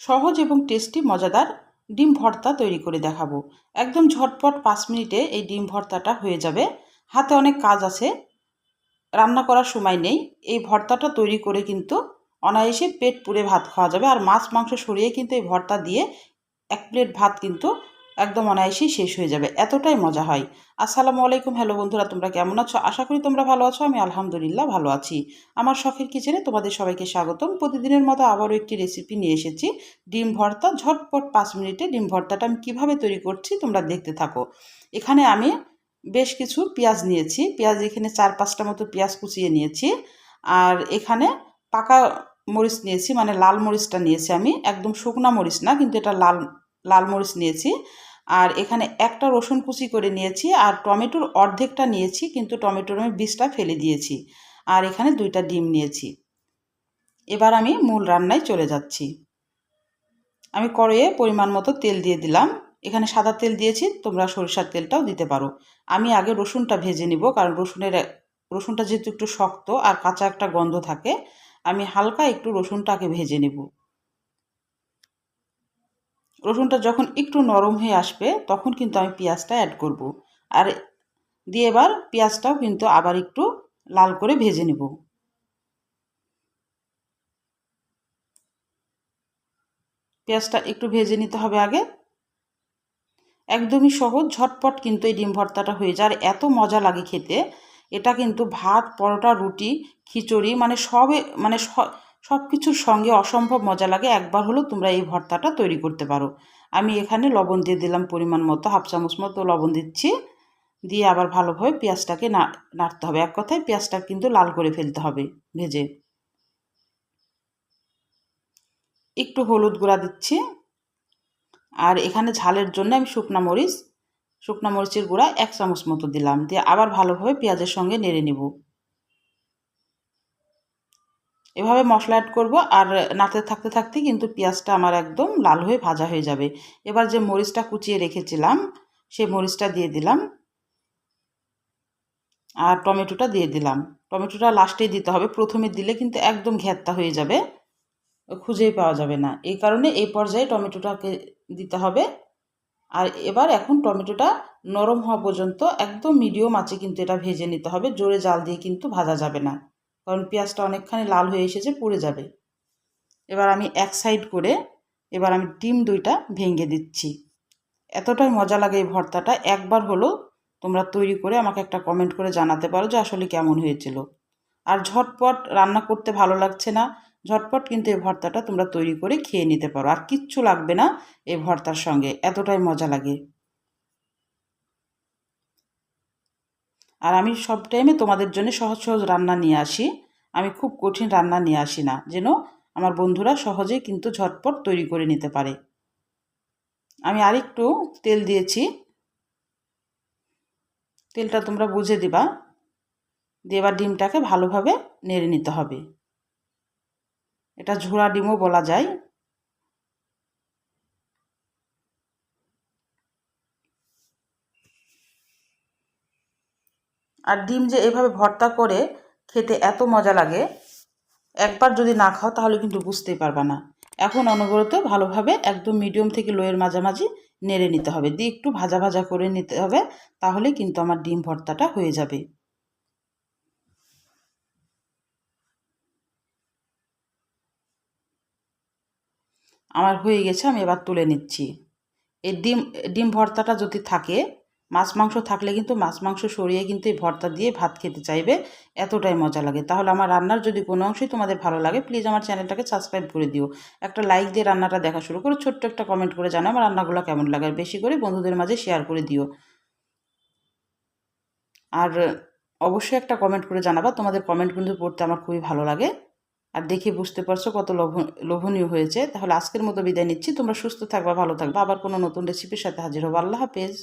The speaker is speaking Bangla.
সহজ এবং টেস্টি, মজাদার ডিম ভর্তা তৈরি করে দেখাবো। একদম ঝটপট পাঁচ মিনিটে এই ডিম ভর্তাটা হয়ে যাবে। হাতে অনেক কাজ আছে, রান্না করার সময় নেই। এই ভর্তাটা তৈরি করে কিন্তু অনায়াসে পেট পুড়ে ভাত খাওয়া যাবে। আর মাছ, মাংস সরিয়ে কিন্তু এই ভর্তা দিয়ে এক প্লেট ভাত কিন্তু একদম অনায়াসেই শেষ হয়ে যাবে। এতটাই মজা হয়। আসসালামু আলাইকুম, হ্যালো বন্ধুরা, তোমরা কেমন আছো? আশা করি তোমরা ভালো আছো, আমি আলহামদুলিল্লাহ ভালো আছি। আমার শখের কিচেনে তোমাদের সবাইকে স্বাগতম। প্রতিদিনের মতো আবারও একটি রেসিপি নিয়ে এসেছি। ডিম ভর্তা, ঝটপট পাঁচ মিনিটে ডিম ভর্তাটা আমি কীভাবে তৈরি করছি তোমরা দেখতে থাকো। এখানে আমি বেশ কিছু পেঁয়াজ নিয়েছি। পেঁয়াজ এখানে চার পাঁচটা মতো পেঁয়াজ কুচিয়ে নিয়েছি। আর এখানে পাকা মরিচ নিয়েছি মানে লাল মরিচটা নিয়েছি আমি। একদম শুকনা মরিচ না, কিন্তু এটা লাল লাল মরিচ নিয়েছি। আর এখানে একটা রসুন কুচি করে নিয়েছি আর টমেটোর অর্ধেকটা নিয়েছি, কিন্তু টমেটোর আমি বীজটা ফেলে দিয়েছি। আর এখানে দুইটা ডিম নিয়েছি। এবার আমি মূল রান্নায় চলে যাচ্ছি। আমি কড়াইয়ে পরিমাণ মতো তেল দিয়ে দিলাম। এখানে সাদা তেল দিয়েছি, তোমরা সরিষার তেলটাও দিতে পারো। আমি আগে রসুনটা ভেজে নিব, কারণ রসুনের রসুনটা যেহেতু একটু শক্ত আর কাঁচা একটা গন্ধ থাকে, আমি হালকা একটু রসুনটাকে ভেজে নেব। রসুনটা যখন একটু নরম হয়ে আসবে, তখন কিন্তু আমি পেঁয়াজটা অ্যাড করব। আর দিয়ে এবার পেঁয়াজটাও কিন্তু আবার একটু লাল করে ভেজে নেব। পেঁয়াজটা একটু ভেজে নিতে হবে আগে। একদমই সহজ, ঝটপট কিন্তু এই ডিম ভর্তাটা হয়ে যায়। আর এত মজা লাগে খেতে। এটা কিন্তু ভাত, পরোটা, রুটি, খিচুড়ি মানে সবে মানে সব কিছুর সঙ্গে অসম্ভব মজা লাগে। একবার হলেও তোমরা এই ভর্তাটা তৈরি করতে পারো। আমি এখানে লবণ দিয়ে দিলাম পরিমাণ মতো, হাফ চামচ মতো লবণ দিচ্ছি। দিয়ে আবার ভালোভাবে পেঁয়াজটাকে নাড়তে হবে। এক কথায় পেঁয়াজটা কিন্তু লাল করে ফেলতে হবে ভেজে। একটু হলুদ গুঁড়া দিচ্ছি। আর এখানে ঝালের জন্য আমি শুকনা মরিচ, শুকনা মরিচের গুঁড়া এক চামচ মতো দিলাম। দিয়ে আবার ভালোভাবে পেঁয়াজের সঙ্গে নেড়ে নেব। এভাবে মশলা অ্যাড করব, আর নাড়তে থাকতে থাকতে কিন্তু পেঁয়াজটা আমার একদম লাল হয়ে ভাজা হয়ে যাবে। এবার যে মরিচটা কুচিয়ে রেখেছিলাম, সেই মরিচটা দিয়ে দিলাম। আর টমেটোটা দিয়ে দিলাম। টমেটোটা লাস্টেই দিতে হবে। প্রথমে দিলে কিন্তু একদম ঘ্যাত্তা হয়ে যাবে। খুঁজেই পাওয়া যাবে না। এই কারণে এই পর্যায়ে টমেটোটাকে দিতে হবে। আর এবার এখন টমেটোটা নরম হওয়া পর্যন্ত একদম মিডিয়াম আঁচে কিন্তু এটা ভেজে নিতে হবে। জোরে জাল দিয়ে কিন্তু ভাজা যাবে না। কারণ পেঁয়াজটা অনেকখানি লাল হয়ে এসেছে, পুড়ে যাবে। এবার আমি এক সাইড করে এবার আমি ডিম দুইটা ভেঙে দিচ্ছি। এতটাই মজা লাগে এই ভর্তাটা। একবার হলো তোমরা তৈরি করে আমাকে একটা কমেন্ট করে জানাতে পারো যে আসলে কেমন হয়েছিল। আর ঝটপট রান্না করতে ভালো লাগছে না, ঝটপট কিন্তু এই ভর্তাটা তোমরা তৈরি করে খেয়ে নিতে পারো। আর কিচ্ছু লাগবে না এই ভর্তার সঙ্গে। এতটাই মজা লাগে। আর আমি সব টাইমে তোমাদের জন্য সহজ সহজ রান্না নিয়ে আসি। আমি খুব কঠিন রান্না নিয়ে আসি না, যেন আমার বন্ধুরা সহজে কিন্তু ঝটপট তৈরি করে নিতে পারে। আমি আরেকটু তেল দিয়েছি। তেলটা তোমরা বুঝে দিবা। দিয়ে এবার ডিমটাকে ভালোভাবে নেড়ে নিতে হবে। এটা ঝোড়া ডিমও বলা যায়। আর ডিম যে এভাবে ভর্তা করে খেতে এত মজা লাগে, একবার যদি না খাও তাহলে কিন্তু বুঝতেই পারবা না। এখন অনবরত ভালোভাবে একদম মিডিয়াম থেকে লোয়ের মাঝামাঝি নেড়ে নিতে হবে। দিয়ে একটু ভাজা ভাজা করে নিতে হবে তাহলে কিন্তু আমার ডিম ভর্তাটা হয়ে যাবে। আমার হয়ে গেছে, আমি এবার তুলে নিচ্ছি। এই ডিম ডিম ভর্তাটা যদি থাকে মাছ, মাংস থাকলে কিন্তু মাছ, মাংস সরিয়ে কিন্তু এই ভর্তা দিয়ে ভাত খেতে চাইবে। এতটাই মজা লাগে। তাহলে আমার রান্নার যদি কোনো অংশই তোমাদের ভালো লাগে প্লিজ আমার চ্যানেলটাকে সাবস্ক্রাইব করে দিও। একটা লাইক দিয়ে রান্নাটা দেখা শুরু করো। ছোট্ট একটা কমেন্ট করে জানো আমার রান্নাগুলো কেমন লাগে। বেশি করে বন্ধুদের মাঝে শেয়ার করে দিও। আর অবশ্যই একটা কমেন্ট করে জানাবা। তোমাদের কমেন্ট কিন্তু পড়তে আমার খুবই ভালো লাগে। আর দেখে বুঝতে পারছ কত লোভনীয় হয়েছে। তাহলে আজকের মতো বিদায় নিচ্ছি। তোমরা সুস্থ থাকবা, ভালো থাকবা। আবার কোনো নতুন রেসিপির সাথে হাজির হব। আল্লাহ হাফেজ।